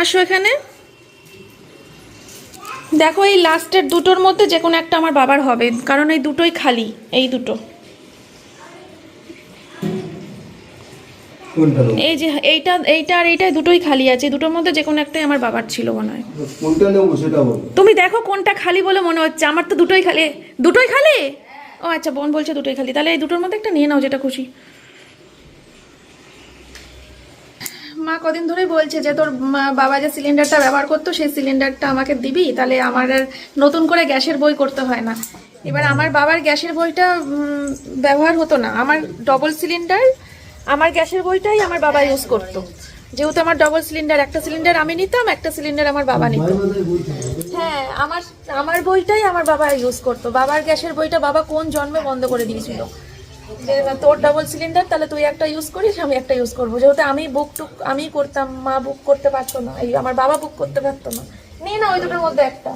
আসো এখানে। দেখো এই লাস্টের দুটোর মধ্যে যে কোনো একটা আমার বাবার হবে কারণ এই দুটোই খালি এই দুটো। এই যে এইটা এইটা আর এইটাই দুটোই খালি আছে দুটোর মধ্যে যে কোনো একটাই আমার বাবার ছিল মনে হয়। তুমি দেখো কোনটা খালি বলে মনে হচ্ছে আমার তো দুটোই খালি দুটোই খালি? ও আচ্ছা বোন বলছে দুটোই খালি তাহলে এই দুটোর মধ্যে একটা নিয়ে নাও যেটা খুশি। মা কদিন ধরেই বলছে যে তোর বাবা যে সিলিন্ডারটা ব্যবহার করতো, সেই সিলিন্ডারটা আমাকে দিবি, তাহলে আমার আর নতুন করে গ্যাসের বই করতে হয় না। এবার আমার বাবার গ্যাসের বইটা ব্যবহার হতো না। আমার ডবল সিলিন্ডার আমার গ্যাসের বইটাই আমার বাবা ইউজ করতো। যেহেতু আমার ডবল সিলিন্ডার একটা সিলিন্ডার আমি নিতাম, একটা সিলিন্ডার আমার বাবা নিত। হ্যাঁ আমার আমার বইটাই আমার বাবা ইউজ করতো। বাবার গ্যাসের বইটা বাবা কোন জন্মে বন্ধ করে দিয়েছিল? তোর ডাবল সিলিন্ডার তাহলে তুই একটা ইউজ করিস, আমি একটা ইউজ করব। যেহেতু আমি বুক টুক, আমি করতাম, মা বুক করতে পারতো না, এই আমার বাবা বুক করতে পারতো না। নিয়ে না, ওই দুটোর মধ্যে একটা।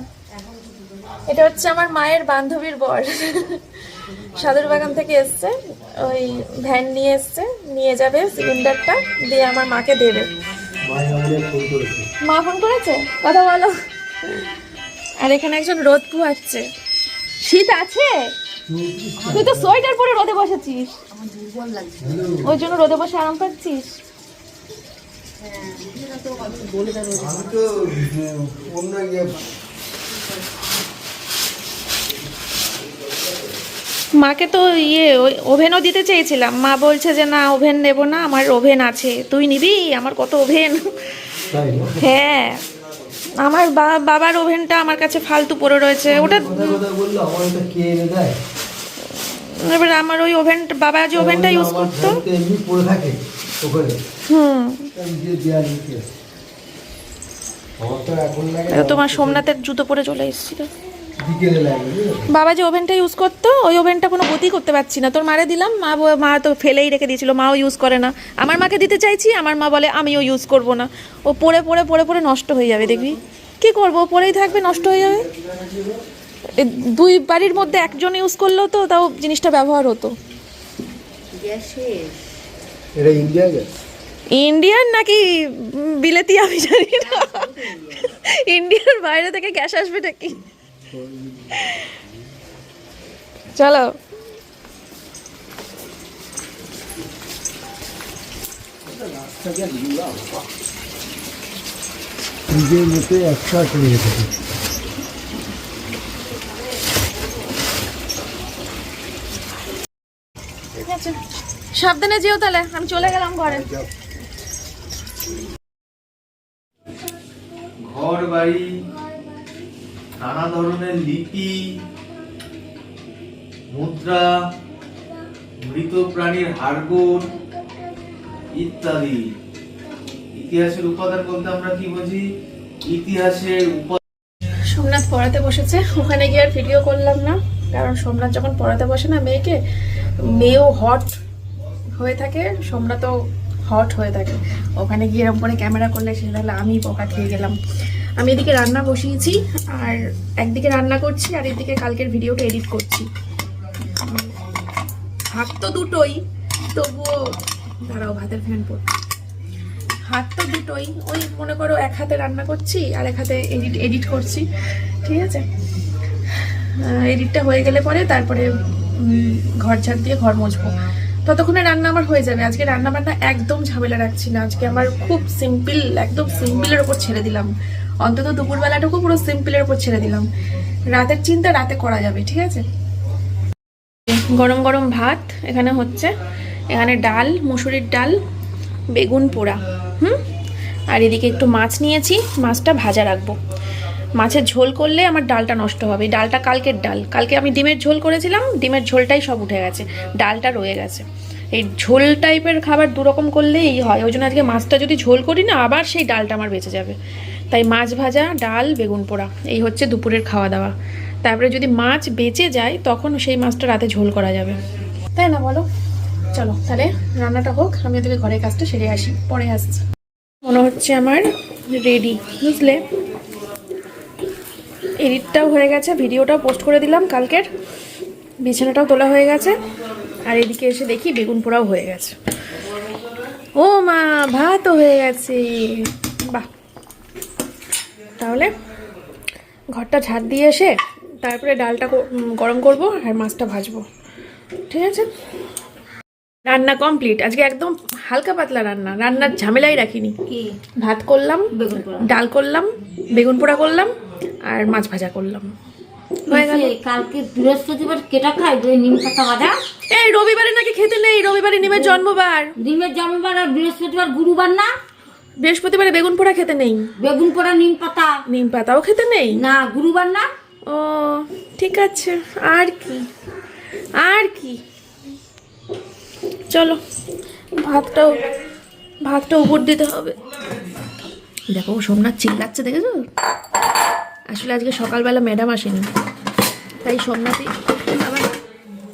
এটা হচ্ছে আমার মায়ের বান্ধবীর বর। সাদুর বাগান থেকে এসছে, ওই ভ্যান নিয়ে এসছে, নিয়ে যাবে সিলিন্ডারটা দিয়ে আমার মাকে দেবে। মা ফোন করেছে? কথা বলো। আর এখানে একজন রোদ পুয়াচ্ছে শীত আছে? তুই তো সোয়েটার পরে রোদে বসেছিস। ওই জন্য রোদে বসে আরাম পাচ্ছিস? ইয়ে মাকে তো ইয়ে ওই ওভেনও দিতে চেয়েছিলাম। মা বলছে যে না ওভেন নেব না আমার ওভেন আছে। তুই নিবি? আমার কত ওভেন? হ্যাঁ। আমার বা- বাবার ওভেনটা আমার কাছে ফালতু পড়ে রয়েছে। ওটা এবার আমার ওই ওভেন বাবা যে ওভেনটা ইউজ করতো। এমনি পড়ে থাকে ওখানে। হুম। তোমার সোমনাথের জুতো পরে চলে এসেছিল? বাবা যে ওভেনটা ইউজ করতো ওই ওভেনটা কোনো গতি করতে পারছি না। তোর মারে দিলাম মা মা তো ফেলেই রেখে দিয়েছিল মাও ইউজ করে না। আমার মাকে দিতে চাইছি আমার মা বলে আমিও ইউজ করব না। ও পড়ে পড়ে পড়ে পড়ে নষ্ট হয়ে যাবে দেখবি। কি করব? ও পড়েই থাকবে নষ্ট হয়ে যাবে। দুই বাড়ির মধ্যে একজন ইউজ করলেও তো তাও জিনিসটা ব্যবহার হতো। এটা ইন্ডিয়া গ্যাস? ইন্ডিয়ান নাকি বিলেতি? আমি জানি না। ইন্ডিয়ার বাইরে থেকে গ্যাস আসবে নাকি? চলো। নিজের মতো একশো করে রেখেছে ঠিক আছে। সাবধানে যেও তাহলে আমি চলে গেলাম ঘরে। ঘর বাড়ি নানা ধরনের লিপি মুদ্রা মৃত প্রাণীর হাড়গোড় ইত্যাদি। ইতিহাসের উপাদান বলতে আমরা কি বুঝি? ইতিহাসের উপাদান। সোমনাথ পড়াতে বসেছে। ওখানে গিয়ে আর ভিডিও করলাম না। কারণ সোমনাথ যখন পড়াতে বসে না মেয়েকে মেয়েও হট হয়ে থাকে সোমনাথও হট হয়ে থাকে। ওখানে গিয়ে এরকম করে ক্যামেরা করলে সে তাহলে আমি বকা খেয়ে গেলাম। আমি এদিকে রান্না বসিয়েছি আর একদিকে রান্না করছি আর এদিকে কালকের ভিডিওটা এডিট করছি। হাত তো দুটোই, তবুও দাঁড়াও, ভাতের ফ্যান পড়ছে। হাত তো দুটোই, ওই মনে করো এক হাতে রান্না করছি আর এক হাতে এডিট এডিট করছি, ঠিক আছে? এডিটটা হয়ে গেলে পরে তারপরে ঘর ঝাড় দিয়ে ঘর মুছবো। ততক্ষণে রান্না আমার হয়ে যাবে। আজকে রান্না বান্না একদম ঝামেলা রাখছি না। আজকে আমার খুব সিম্পল একদম সিম্পলের ওপর ছেড়ে দিলাম। অন্তত দুপুরবেলাটুকু পুরো সিম্পলের ওপর ছেড়ে দিলাম। রাতের চিন্তা রাতে করা যাবে, ঠিক আছে? গরম গরম ভাত, এখানে হচ্ছে, এখানে ডাল, মুসুরির ডাল, বেগুন পোড়া, হুম? আর এদিকে একটু মাছ নিয়েছি। মাছটা ভাজা রাখব। মাছের ঝোল করলে আমার ডালটা নষ্ট হবে। ডালটা কালকের ডাল। কালকে আমি ডিমের ঝোল করেছিলাম, ডিমের ঝোলটাই সব উঠে গেছে। ডালটা রয়ে গেছে। এই ঝোল টাইপের খাবার দুরকম করলেই হয়, ওই জন্য আজকে মাছটা যদি ঝোল করি না, আবার সেই ডালটা আমার বেঁচে যাবে। তাই মাছ ভাজা, ডাল, বেগুন পোড়া, এই হচ্ছে দুপুরের খাওয়া দাওয়া। তারপরে যদি মাছ বেঁচে যায়, তখন সেই মাছটা রাতে ঝোল করা যাবে। তাই না বলো? চলো, তাহলে রান্নাটা হোক, আমি ওদিকে ঘরের কাজটা সেরে আসি, পরে আসছি। মনে হচ্ছে আমার রেডি বুঝলে? এডিটটাও হয়ে গেছে ভিডিওটাও পোস্ট করে দিলাম কালকের। বিছানাটাও তোলা হয়ে গেছে। আর এদিকে এসে দেখি বেগুন পোড়াও হয়ে গেছে। ও মা ভাতও হয়ে গেছে। বাহ। তাহলে ঘরটা ঝাড় দিয়ে এসে তারপরে ডালটা গরম করব আর মাছটা ভাজবো। ঠিক আছে? রান্না কমপ্লিট আজকে একদম হালকা পাতলা রান্না। রান্নার ঝামেলাই রাখিনি। ভাত করলাম বেগুন ডাল করলাম বেগুন পোড়া করলাম আর মাছ ভাজা করলাম। কালকে বৃহস্পতিবার কেটা খায় ওই নিম পাতা ভাজা? এই রবিবারে নাকি খেতে নেই রবিবারে নিমের জন্মবার। জন্মবার আর বৃহস্পতিবার গুরুবার না? বৃহস্পতিবারে বেগুন পোড়া খেতে নেই। বেগুন পোড়া নিম পাতা? নিম পাতাও খেতে নেই? না গুরুবার না? ও ঠিক আছে। আর কি? আর কি? চলো ভাতটাও ভাতটা উপর দিতে হবে। দেখো সোমনাথ চিল্লাচ্ছে দেখেছ? আসলে আজকে সকালবেলা ম্যাডাম আসেনি। তাই সোমনাথই আবার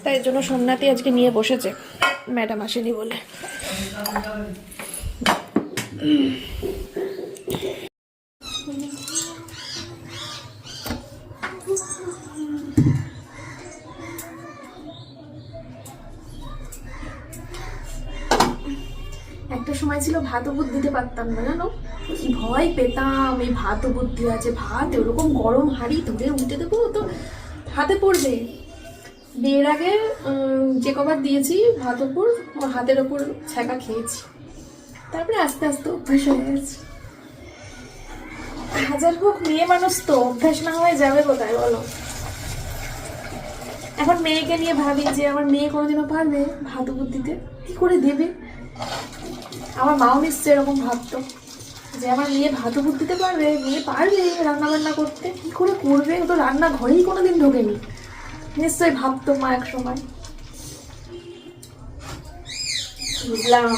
তাই জন্য সোমনাথই আজকে নিয়ে বসেছে। ম্যাডাম আসেনি বলে। একটা সময় ছিল ভাত বুদ দিতে পারতাম না, জানো? ভয় পেতাম, এই ভাত বুদ্ধি আছে, ভাত ওরকম গরম হাঁড়ি ধরে উঠে দেবো তো হাতে পড়বে। বিয়ের আগে যে কবার দিয়েছি ভাত ওপর হাতের ওপর ছ্যাঁকা খেয়েছি। তারপরে আস্তে আস্তে অভ্যাস হয়ে গেছে। হাজার হোক মেয়ে মানুষ তো, অভ্যাস না হয়ে যাবে কোথায় বলো? এখন মেয়েকে নিয়ে ভাবি যে আমার মেয়ে কোনোদিনও পারবে ভাত দিতে কি করে দেবে? আমার মাও নিশ্চয় এরকম ভাবতো। যে আমার মেয়ে ভাত উপর দিতে পারবে, মেয়ে পারবে রান্না বান্না করতে। কি করে করবে? ও তো রান্না ঘরেই কোনো দিন ঢোকেনি। নিশ্চয়ই ভাবতো মা এক সময়। বুঝলাম।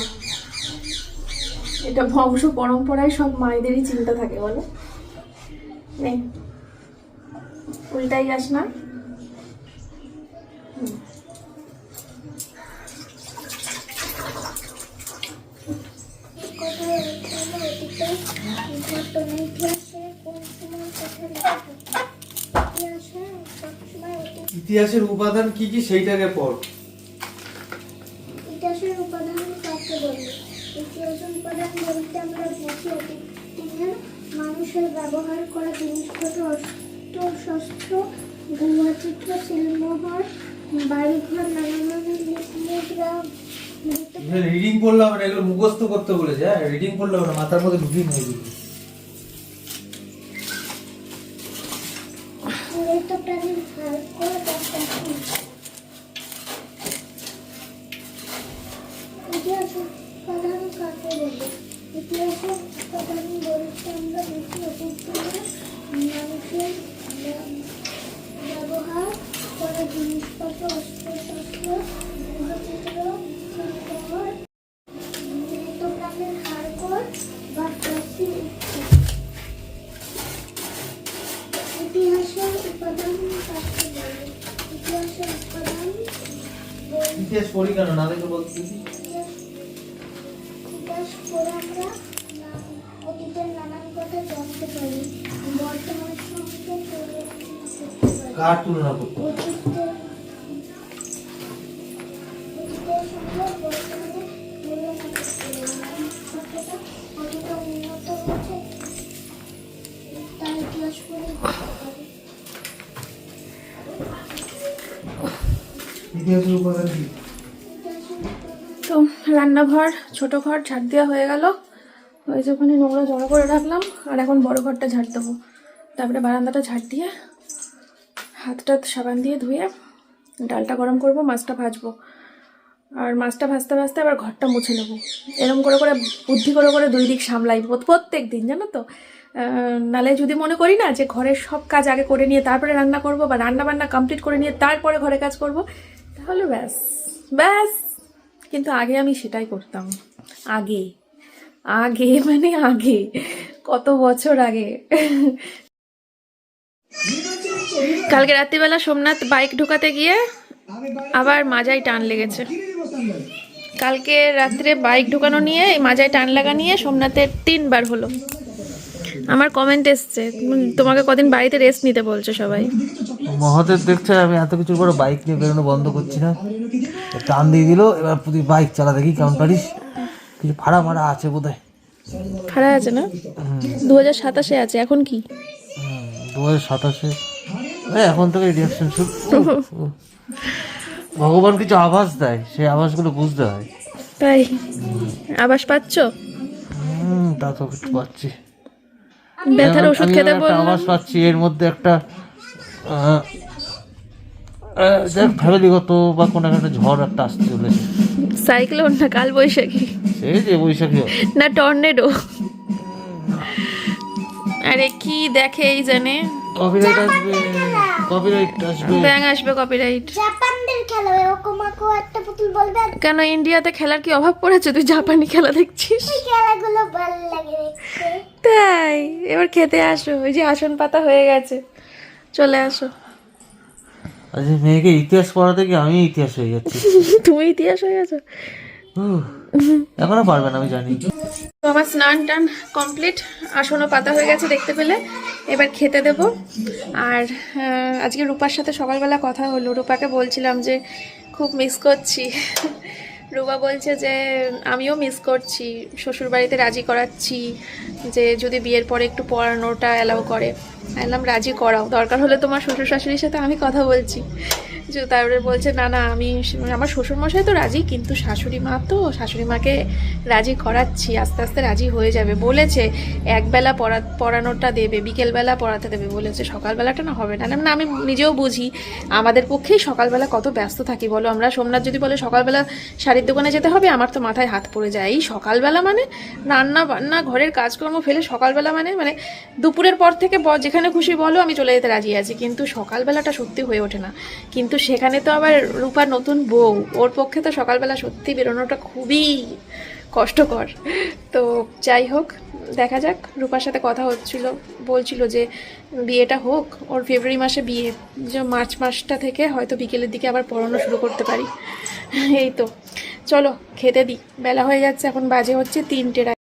এটা বংশ পরম্পরায় সব মায়েদেরই চিন্তা থাকে, বলো? উল্টাই যাস না। ইতিহাসের উপাদান কি কি সেইটাকে পড়। ইতিহাসের উপাদান কাকে বলে? ইতিহাসের উপাদান বলতে আমরা বুঝি অতীতের মানুষের ব্যবহার করা জিনিসপত্র অস্ত্র শস্ত্র গুহাচিত্র শিলমোহর বাড়িঘর, নানা ধরনের মুদ্রা রিডিং করলাম না এগুলো মুখস্থ করতে বলেছে হ্যাঁ? রিডিং করলাম না মাথার মধ্যে ঢুকিয়ে নিয়ে ইতিহাস পড়ি কেন? না দেখে বলতে ইতিহাস ইতিহাস পড়ে আমরা অতীতের নানান কথা জানতে পারি। বর্তমানের সঙ্গে তুলনা করতে কার তুলনা করতে? রান্নাঘর ছোট ঘর ঝাড় দেওয়া হয়ে গেল। ওই যে ওখানে নোংরা জড়ো করে রাখলাম, আর এখন বড় ঘরটা ঝাড় দেবো। তারপরে বারান্দাটা ঝাড় দিয়ে হাতটা সাবান দিয়ে ধুয়ে ডালটা গরম করব, মাছটা ভাজবো। আর মাছটা ভাজতে ভাজতে আবার ঘরটা মুছে নেব। এরকম করে করে, বুদ্ধি করে করে দুই দিক সামলাই প্রত্যেক দিন, জানো তো? নালে যদি মনে করি না যে ঘরের সব কাজ আগে করে নিয়ে তারপরে রান্না করব বা রান্না বান্না কমপ্লিট করে নিয়ে তারপরে ঘরে কাজ করব, তাহলে ব্যাস ব্যাস। কিন্তু আগে আমি সেটাই করতাম। আগে। আগে মানে আগে। কত বছর আগে। কালকে রাত্রিবেলা সোমনাথ বাইক ঢোকাতে গিয়ে আবার মাজায় টান লেগেছে। কালকে রাত্রে বাইক ঢোকানো নিয়ে মাজায় টান লাগা নিয়ে সোমনাথের তিনবার হলো। আমার কমেন্ট এসছে তোমাকে কদিন বাড়িতে রেস্ট নিতে বলছে সবাই। মহাদেব দেখছে আমি এত কিছুর পরে বাইক নিয়ে বেরোনো বন্ধ করছি না। টান দিয়ে দিল এবার প্রতি বাইক চালা দেখি কেমন পারিস। কিছু ভাড়া মারা আছে বোধ হয় খারাপ আছে না? দু হাজার সাতাশে আছে এখন কি? দু হাজার সাতাশে। এখন থেকে রিয়াকশন শুরু। ভগবান কিছু আভাস দেয় সেই আভাসগুলো বুঝতে হয়। তাই? আবাস পাচ্ছ? হুম তা তো কিছু পাচ্ছি। ব্যথার ওষুধ খেতে একটা বললাম। আভাস পাচ্ছি এর মধ্যে একটা দেখ ফ্যামিলিগত বা কোনো একটা ঝড় একটা আসতে চলেছে। সাইক্লোন না কাল বৈশাখী। সেই যে বৈশাখী না টর্নেডো। আরে কি দেখে এই জানে? কপিরাইট আসবে কপিরাইট আসবে। ব্যাং আসবে কপিরাইট জাপানদের খেলা এরকম আমাকেও একটা পুতুল বলবে। কেন ইন্ডিয়াতে খেলার কি অভাব পড়েছে? তুই জাপানি খেলা দেখছিস? এই খেলাগুলো ভালো লাগে দেখতে। তাই এবার খেতে আসো ওই যে আসন পাতা হয়ে গেছে। চলে আসো। আচ্ছা মেয়েকে ইতিহাস পড়াতে কি আমি ইতিহাস হয়ে যাচ্ছি। তুমি ইতিহাস হয়ে গেছো? এখনও পারবে না আমি জানি। তো আমার স্নান টান কমপ্লিট আসনও পাতা হয়ে গেছে দেখতে পেলে। এবার খেতে দেব। আর আজকে রূপার সাথে সকালবেলা কথা হলো। রূপাকে বলছিলাম যে খুব মিস করছি। রূপা বলছে যে, আমিও মিস করছি, শ্বশুরবাড়িতে রাজি করাচ্ছি যে, যদি বিয়ের পরে একটু পড়ানোটা অ্যালাউ করে। এলাম রাজি করাও, দরকার হলে তোমার শ্বশুর শাশুড়ির সাথে আমি কথা বলছি। তারপরে বলছে, না না, আমি আমার শ্বশুর মশাই তো রাজি, কিন্তু শাশুড়ি মা তো শাশুড়ি মাকে রাজি করাচ্ছি, আস্তে আস্তে রাজি হয়ে যাবে। বলেছে, একবেলা পড়া, পড়ানোটা দেবে, বিকেলবেলা পড়াতে দেবে। বলেছে, সকালবেলাটা না হবে না। না, আমি নিজেও বুঝি, আমাদের পক্ষেই সকালবেলা কত ব্যস্ত থাকি, বলো। আমরা সোমনাথ যদি বলে, সকালবেলা শাড়ির দোকানে যেতে হবে, আমার তো মাথায় হাত পড়ে যায়। এই সকালবেলা মানে রান্না বান্না, ঘরের কাজকর্ম ফেলে সকালবেলা মানে মানে দুপুরের পর থেকে যেখানে খুশি বলো, আমি চলে যেতে রাজি আছি। কিন্তু সকালবেলাটা সত্যি হয়ে ওঠে না। কিন্তু সেখানে তো আবার রূপা নতুন বউ। ওর পক্ষে তো সকালবেলা সত্যি বেরোনোটা খুবই কষ্টকর। তো যাই হোক, দেখা যাক। রূপার সাথে কথা হচ্ছিল, বলছিল যে বিয়েটা হোক। ওর ফেব্রুয়ারি মাসে বিয়ে, যে মার্চ মাসটা থেকে হয়তো বিকেলের দিকে আবার পড়ানো শুরু করতে পারি। এই তো। চলো, খেতে দিই বেলা হয়ে যাচ্ছে, এখন বাজে হচ্ছে তিনটে রাত।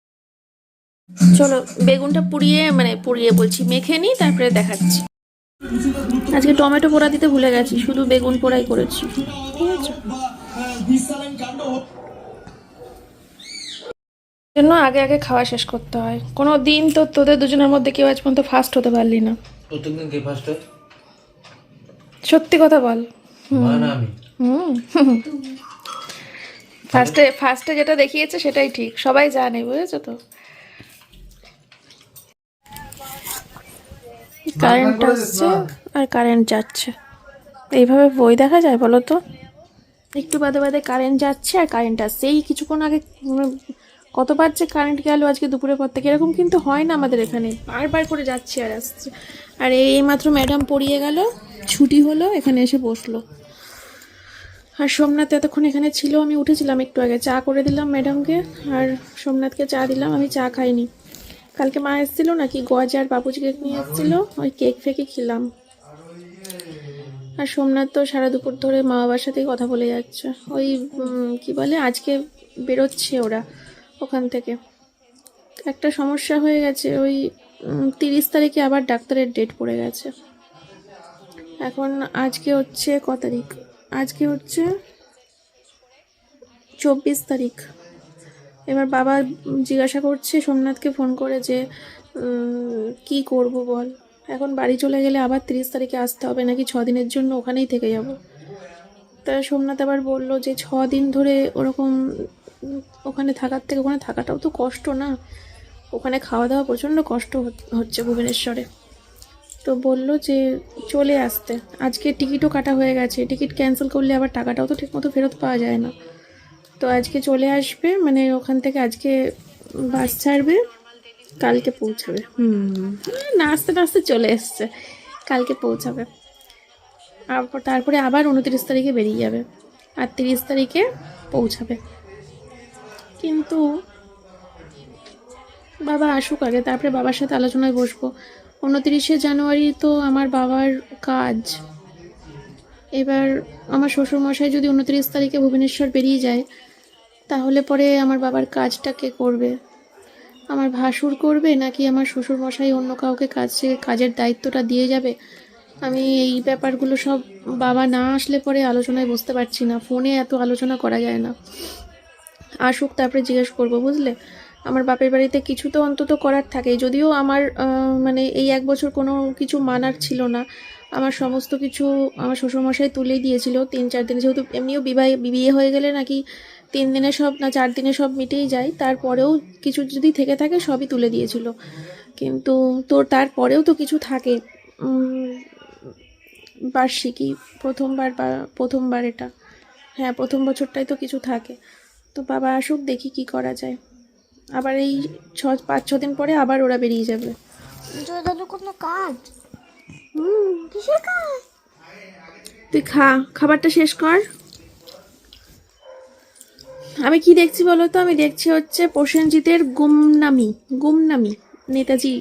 চলো, বেগুনটা পুড়িয়ে মানে পুড়িয়ে বলছি, মেখে নিই তারপরে দেখাচ্ছি। আজকে টমেটো পোড়া দিতে ভুলে গেছি শুধু বেগুন পোড়াই করেছি। জন্য আগে আগে খাওয়া শেষ করতে হয়। কোনো দিন তো তোদের দুজনের মধ্যে কেউ আজ পর্যন্ত ফার্স্ট হতে পারলি না। প্রত্যেকদিন কে ফার্স্ট হয়? সত্যি কথা বল। মানে হুম। ফার্স্টে ফার্স্টে যেটা দেখিয়েছে সেটাই ঠিক। সবাই জানে বুঝেছ তো? কারেন্ট আসছে আর কারেন্ট যাচ্ছে। এইভাবে বই দেখা যায় বলো তো? একটু বাদে বাদে কারেন্ট যাচ্ছে আর কারেন্ট আসছে। এই কিছুক্ষণ আগে কতবার যে কারেন্ট গেল আজকে দুপুরের পর থেকে এরকম কিন্তু হয় না আমাদের এখানে। বারবার করে যাচ্ছে আর আসছে। আর এই মাত্র ম্যাডাম পড়িয়ে গেল ছুটি হলো এখানে এসে বসল। আর সোমনাথ এতক্ষণ এখানে ছিল আমি উঠেছিলাম একটু আগে। চা করে দিলাম ম্যাডামকে আর সোমনাথকে চা দিলাম আমি চা খাইনি। কালকে মা এসেছিল নাকি গজা আর বাবুজি কেক নিয়ে এসেছিল? ওই কেক ফেকে খেলাম। আর সোমনাথ তো সারা দুপুর ধরে মা বাবার সাথেই কথা বলে যাচ্ছে। ওই কি বলে, আজকে বেরোচ্ছে ওরা ওখান থেকে। একটা সমস্যা হয়ে গেছে, ওই তিরিশ তারিখে আবার ডাক্তারের ডেট পড়ে গেছে। এখন আজকে হচ্ছে ক তারিখ? আজকে হচ্ছে চব্বিশ তারিখ। এবার বাবা জিজ্ঞাসা করছে, সোমনাথকে ফোন করে যে কি করব বল? এখন বাড়ি চলে গেলে আবার তিরিশ তারিখে আসতে হবে, নাকি ছ দিনের জন্য ওখানেই থেকে যাব? তা সোমনাথ আবার বলল যে ছ দিন ধরে ওরকম ওখানে থাকার থেকে, ওখানে থাকাটাও তো কষ্ট না? ওখানে খাওয়া দাওয়া প্রচণ্ড কষ্ট হচ্ছে ভুবনেশ্বরে। তো বলল যে, চলে আসতে। আজকে টিকিটও কাটা হয়ে গেছে। টিকিট ক্যান্সেল করলে আবার টাকাটাও তো ঠিকমতো ফেরত পাওয়া যায় না। তো আজকে চলে আসবে মানে ওখান থেকে আজকে বাস ছাড়বে, কালকে পৌঁছাবে। হুম নাচতে নাচতে চলে এসছে, কালকে পৌঁছাবে। তারপরে আবার উনত্রিশ তারিখে বেরিয়ে যাবে আর তিরিশ তারিখে পৌঁছাবে। কিন্তু বাবা আসুক আগে, তারপরে বাবার সাথে আলোচনায় বসবো। উনত্রিশে জানুয়ারি তো আমার বাবার কাজ। এবার আমার শ্বশুরমশাই যদি উনত্রিশ তারিখে ভুবনেশ্বর বেরিয়ে যায়, তাহলে পরে আমার বাবার কাজটা কে করবে? আমার ভাসুর করবে নাকি আমার শ্বশুরমশাই অন্য কাউকে কাজে, কাজের দায়িত্বটা দিয়ে যাবে? আমি এই ব্যাপারগুলো সব বাবা না আসলে পরে আলোচনায় বুঝতে পারছি না। ফোনে এত আলোচনা করা যায় না। আসুক, তারপরে জিজ্ঞেস করব, বুঝলে? আমার বাপের বাড়িতে কিছু তো অন্তত করার থাকে যদিও আমার মানে এই এক বছর কোনো কিছু মানার ছিল না। আমার সমস্ত কিছু আমার শ্বশুরমশাই তুলেই দিয়েছিল। তিন, চার দিনে যেহেতু এমনিও বিবাহ বিয়ে হয়ে গেলে নাকি তিন দিনে সব না চার দিনে সব মিটেই যায়, তারপরেও কিছু যদি থেকে থাকে সবই তুলে দিয়েছিল। কিন্তু তোর তারপরেও তো কিছু থাকে। বার্ষিকী, প্রথমবার বা প্রথমবার এটা। হ্যাঁ প্রথম বছরটাই তো কিছু থাকে। তো বাবা আসুক, দেখি কি করা যায়। আবার এই ছ, পাঁচ, ছ দিন পরে আবার ওরা বেরিয়ে যাবে। কোনো কাজ? তুই খা, খাবারটা শেষ কর। আমি কি দেখছি বলো তো? আমি দেখছি হচ্ছে প্রসেনজিতের গুমনামি গুমনামি, নেতাজি,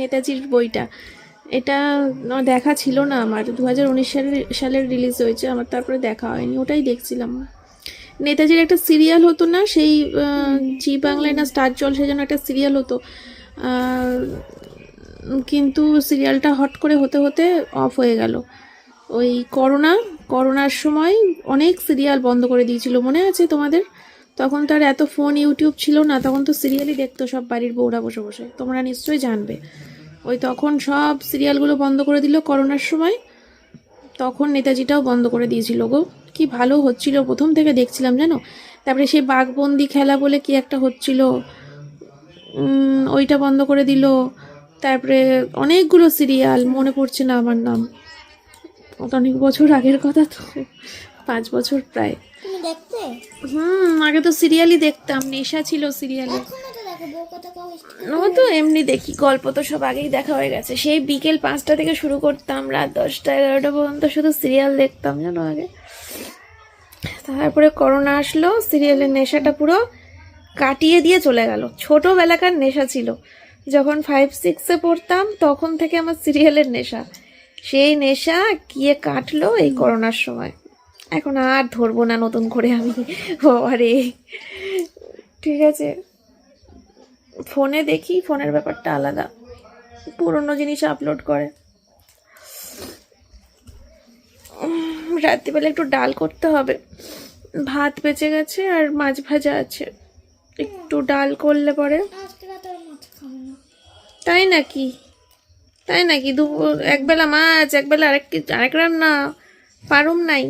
নেতাজির বইটা। এটা দেখা ছিল না আমার। দু হাজার উনিশ সালের সালের রিলিজ হয়েছে, আমার তারপরে দেখা হয়নি, ওটাই দেখছিলাম। নেতাজির একটা সিরিয়াল হতো না, সেই জি বাংলায় না, স্টার জল সে যেন একটা সিরিয়াল হতো। কিন্তু সিরিয়ালটা হট করে হতে হতে অফ হয়ে গেল। ওই করোনা, করোনার সময় অনেক সিরিয়াল বন্ধ করে দিয়েছিল, মনে আছে তোমাদের? তখন তার এত ফোন ইউটিউব ছিল না, তখন তো সিরিয়ালই দেখতো সব বাড়ির বউরা বসে বসে, তোমরা নিশ্চয়ই জানবে। ওই তখন সব সিরিয়ালগুলো বন্ধ করে দিল করোনার সময়, তখন নেতাজিটাও বন্ধ করে দিয়েছিল গো। কি ভালো হচ্ছিল, প্রথম থেকে দেখছিলাম জানো? তারপরে সেই বাঘবন্দি খেলা বলে কি একটা হচ্ছিল ওইটা বন্ধ করে দিল। তারপরে অনেকগুলো সিরিয়াল মনে পড়ছে না আমার নাম। অনেক বছর আগের কথা তো পাঁচ বছর প্রায়। হুম আগে তো সিরিয়ালই দেখতাম নেশা ছিল সিরিয়ালে। ও তো এমনি দেখি গল্প তো সব আগেই দেখা হয়ে গেছে। সেই বিকেল পাঁচটা থেকে শুরু করতাম রাত দশটা এগারোটা পর্যন্ত শুধু সিরিয়াল দেখতাম জানো আগে। তারপরে করোনা আসলো সিরিয়ালের নেশাটা পুরো কাটিয়ে দিয়ে চলে গেল। ছোটোবেলাকার নেশা ছিল। যখন ফাইভ সিক্সে পড়তাম, তখন থেকে আমার সিরিয়ালের নেশা। সেই নেশা গিয়ে কাটলো এই করোনার সময়। এখন আর ধরবো না নতুন করে আমি। আরে ঠিক আছে। ফোনে দেখি, ফোনের ব্যাপারটা আলাদা। পুরনো জিনিস আপলোড করে। রাত্রিবেলা একটু ডাল করতে হবে। ভাত বেঁচে গেছে আর মাছ ভাজা আছে। একটু ডাল করলে পরে তাই নাকি? তাই নাকি? দু একবেলা মাছ একবেলা আরেক আরেক রান্না। পারুম নাই।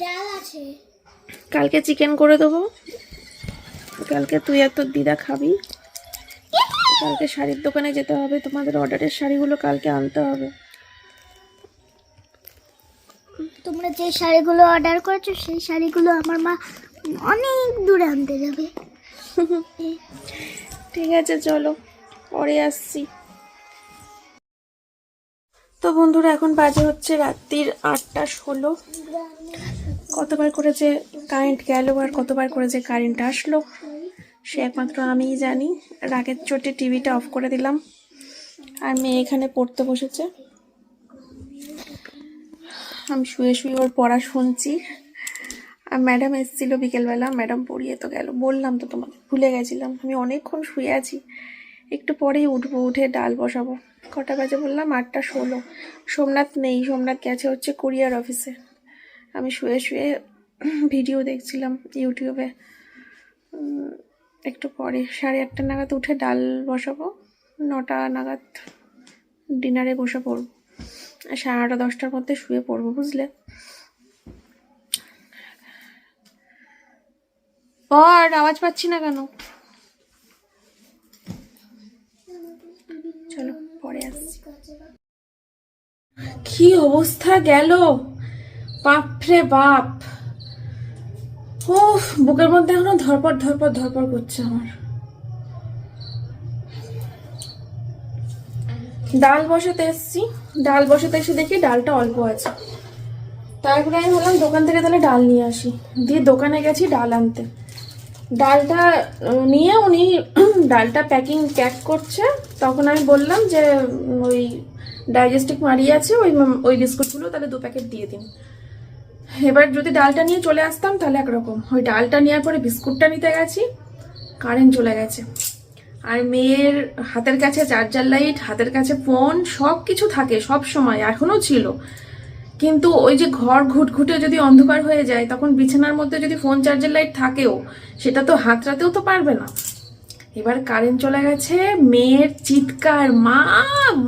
ডাল আছে। কালকে চিকেন করে দেবো। কালকে তুই আর তোর দিদা খাবি। কালকে শাড়ির দোকানে যেতে হবে। তোমাদের অর্ডারের শাড়িগুলো কালকে আনতে হবে। তোমরা যে শাড়িগুলো অর্ডার করেছ সেই শাড়িগুলো আমার মা অনেক দূরে আনতে যাবে। ঠিক আছে চলো। পরে আসছি। তো বন্ধুরা, এখন বাজে হচ্ছে রাত্রির আটটা ষোলো। কতবার করে যে কারেন্ট গেল আর কতবার করে যে কারেন্ট আসলো, সে একমাত্র আমিই জানি। রাগের চোটে টিভিটা অফ করে দিলাম। আর মেয়ে এখানে পড়তে বসেছে। আমি শুয়ে শুয়ে ওর পড়া শুনছি। আর ম্যাডাম এসেছিল বিকেলবেলা ম্যাডাম পড়িয়ে তো গেল। বললাম তো তোমাকে, ভুলে গেছিলাম। আমি অনেকক্ষণ শুয়ে আছি। একটু পরেই উঠবো, উঠে ডাল বসাবো। কটা বাজে বললাম? আটটা ষোলো। সোমনাথ নেই, সোমনাথ গেছে হচ্ছে কুরিয়ার অফিসে। আমি শুয়ে শুয়ে ভিডিও দেখছিলাম ইউটিউবে। একটু পরে সাড়ে আটটা নাগাদ উঠে ডাল বসাবো, নটা নাগাদ ডিনারে বসে পড়ব। সাড়ে আটটা, দশটার মধ্যে শুয়ে পড়ব, বুঝলে? পর আওয়াজ পাচ্ছি না কেন? কি অবস্থা গেল? বাপরে বাপ। ও বুকের মধ্যে এখনও ধরপর ধরপর ধরপর করছে আমার। ডাল বসাতে এসছি। ডাল বসাতে এসে দেখি ডালটা অল্প আছে। তারপরে আমি ভাবলাম দোকান থেকে তাহলে ডাল নিয়ে আসি। দিয়ে দোকানে গেছি ডাল আনতে। ডালটা নিয়ে উনি ডালটা প্যাকিং প্যাক করছে। তখন আমি বললাম যে ওই ডাইজেস্টিক মারিয়ে আছে, ওই ওই বিস্কুটগুলো তাহলে দু প্যাকেট দিয়ে দিন। এবার যদি ডালটা নিয়ে চলে আসতাম তাহলে একরকম। ওই ডালটা নেওয়ার পরে বিস্কুটটা নিতে গেছি, কারেন্ট চলে গেছে। আর মেয়ের হাতের কাছে চার্জার লাইট, হাতের কাছে ফোন সব কিছু থাকে সব সময়, এখনও ছিল। কিন্তু ওই যে ঘর ঘুটঘুটে যদি অন্ধকার হয়ে যায়, তখন বিছানার মধ্যে যদি ফোন চার্জার লাইট থাকেও, সেটা তো হাতড়াতেও তো পারবে না। এবার কারেন্ট চলে গেছে, মেয়ের চিৎকার, মা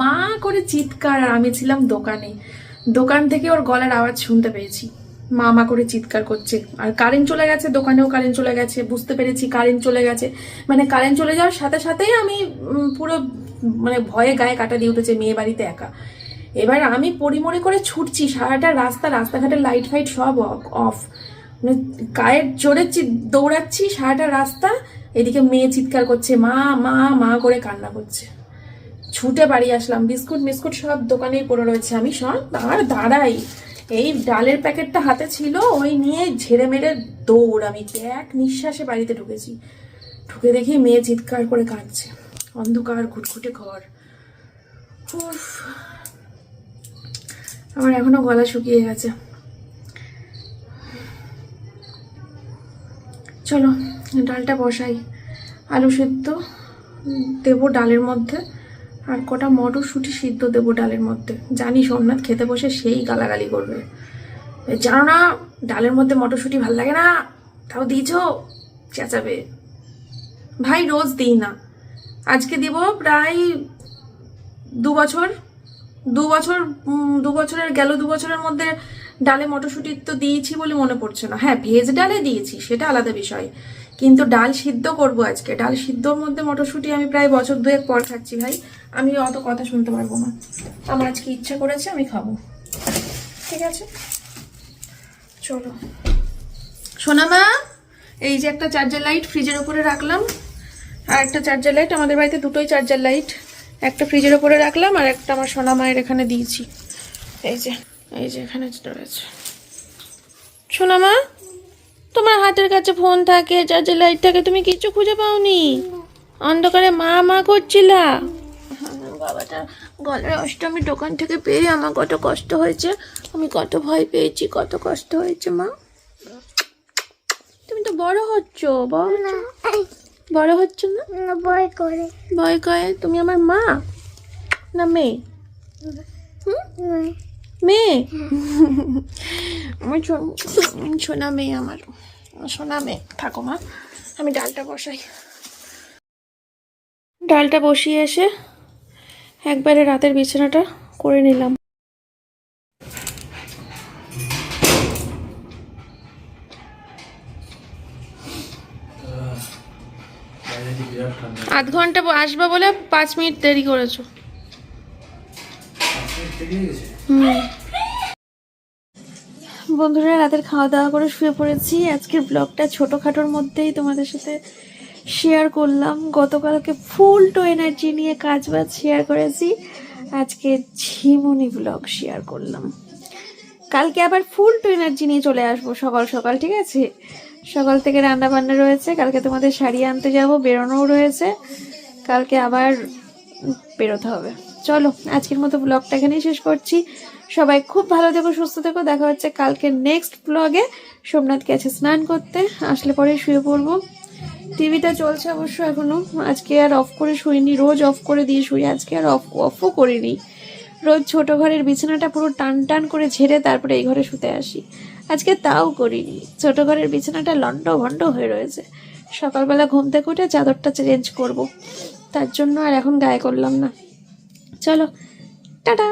মা করে চিৎকার, আর আমি ছিলাম দোকানে। দোকান থেকে ওর গলার আওয়াজ শুনতে পেয়েছি। মা মা করে চিৎকার করছে। আর কারেন্ট চলে গেছে, দোকানেও কারেন্ট চলে গেছে, বুঝতে পেরেছি কারেন্ট চলে গেছে। মানে কারেন্ট চলে যাওয়ার সাথে সাথেই আমি পুরো মানে ভয়ে গায়ে কাটা দিয়ে উঠেছে মেয়ে বাড়িতে একা। এবার আমি পরিমরি করে ছুটছি, সারাটা রাস্তা রাস্তাঘাটের লাইট ফাইট সব অফ। মানে গায়ের জোরে দৌড়াচ্ছি সারাটা রাস্তা এদিকে মেয়ে চিৎকার করছে, মা মা মা করে কান্না করছে। ছুটে বাড়ি আসলাম। বিস্কুট, মিস্কুট সব দোকানেই পড়ে রয়েছে। আমি সব আর দাঁড়াই। এই ডালের প্যাকেটটা হাতে ছিল, ওই নিয়ে ঝেড়ে মেরে দৌড়। আমি এক নিঃশ্বাসে বাড়িতে ঢুকেছি। ঢুকে দেখি মেয়ে চিৎকার করে কাঁদছে। অন্ধকার, ঘুটঘুটে ঘর। উফ। আমার এখনও গলা শুকিয়ে গেছে। চলো। ডালটা বসাই। আলু সেদ্ধ দেবো ডালের মধ্যে। আর কটা মটরশুঁটি সিদ্ধ দেবো ডালের মধ্যে। জানি সোমনাথ খেতে বসে সেই গালাগালি করবে। জানো না, ডালের মধ্যে মটরশুঁটি ভালো লাগে না? তাও দিয়েছ? চেঁচাবে। ভাই, রোজ দিই না। আজকে দিব প্রায় দু বছর। দু বছর দু বছরের, গেল দু বছরের মধ্যে ডালে মটরশুঁটি তো দিয়েছি বলে মনে পড়ছে না। হ্যাঁ ভেজ ডালে দিয়েছি, সেটা আলাদা বিষয়। কিন্তু ডাল সিদ্ধ করব আজকে। ডাল সিদ্ধর মধ্যে মটরশুঁটি আমি প্রায় বছর দুয়েক পর খাচ্ছি ভাই। আমি অত কথা শুনতে পারব না। আমার আজকে ইচ্ছা করেছে, আমি খাব। ঠিক আছে? চলো। সোনা মা, এই যে একটা চার্জার লাইট ফ্রিজের উপরে রাখলাম। আর একটা চার্জার লাইট, আমাদের বাড়িতে দুটোই চার্জার লাইট। একটা ফ্রিজের উপরে রাখলাম আর একটা আমার সোনা মায়ের এখানে দিয়েছি। এই যে এই যে এখানে রয়েছে সোনা মা তোমার হাতের কাছে ফোন থাকে চার্জার লাইট থাকে তুমি কিছু খুঁজে পাওনি? অন্ধকারে মা মা করছিলা? বাবাটা গলার অষ্টমী দোকান থেকে পেয়ে আমার কত কষ্ট হয়েছে। আমি কত ভয় পেয়েছি কত কষ্ট হয়েছে মা। তুমি তো বড় হচ্ছ বড় হচ্ছ- বড় হচ্ছ না? ভয় করে। ভয় করে? তুমি আমার মা? না মেয়ে। মেয়ে? আমার সোনা মেয়ে আমার। সোনা মেয়ে থাকো মা। আমি ডালটা বসাই। ডালটা বসিয়ে এসে একবারে রাতের বিছানাটা করে নিলাম। আধ ঘণ্টা আসবা বলে পাঁচ মিনিট দেরি করেছ। হুম। বন্ধুরা, রাতের খাওয়া দাওয়া করে শুয়ে পড়েছি। আজকের ব্লগটা ছোটোখাটোর মধ্যেই তোমাদের সাথে শেয়ার করলাম। গতকালকে ফুল টু এনার্জি নিয়ে কাজ বাজ শেয়ার করেছি। আজকে ঝিমুনি ব্লগ শেয়ার করলাম। কালকে আবার ফুল টু এনার্জি নিয়ে চলে আসব সকাল সকাল, ঠিক আছে? সকাল থেকে রান্না বান্না রয়েছে, কালকে তোমাদের শাড়ি আনতে যাব, বেরোনোও রয়েছে। কালকে আবার বেরোতে হবে। চলো, আজকের মতো ব্লগটা এখানেই শেষ করছি। সবাই খুব ভালো থেকো, সুস্থ থেকো। দেখা হচ্ছে কালকে নেক্সট ব্লগে সোমনাথ গেছে স্নান করতে, আসলে পরে শুয়ে পড়ব। টিভিটা চলছে অবশ্য এখনও। আজকে আর অফ করে শুইনি, রোজ অফ করে দিয়ে শুই। আজকে আর অফ অফও করিনি। রোজ ছোট ঘরের বিছানাটা পুরো টান টান করে ঝেড়ে তারপরে এই ঘরে শুতে আসি। আজকে তাও করিনি। ছোট ঘরের বিছানাটা লন্ড ভন্ড হয়ে রয়েছে। সকালবেলা ঘুম থেকে উঠে চাদরটা চেঞ্জ করব। তার জন্য আর এখন গায়ে করলাম না। চলো টাটা।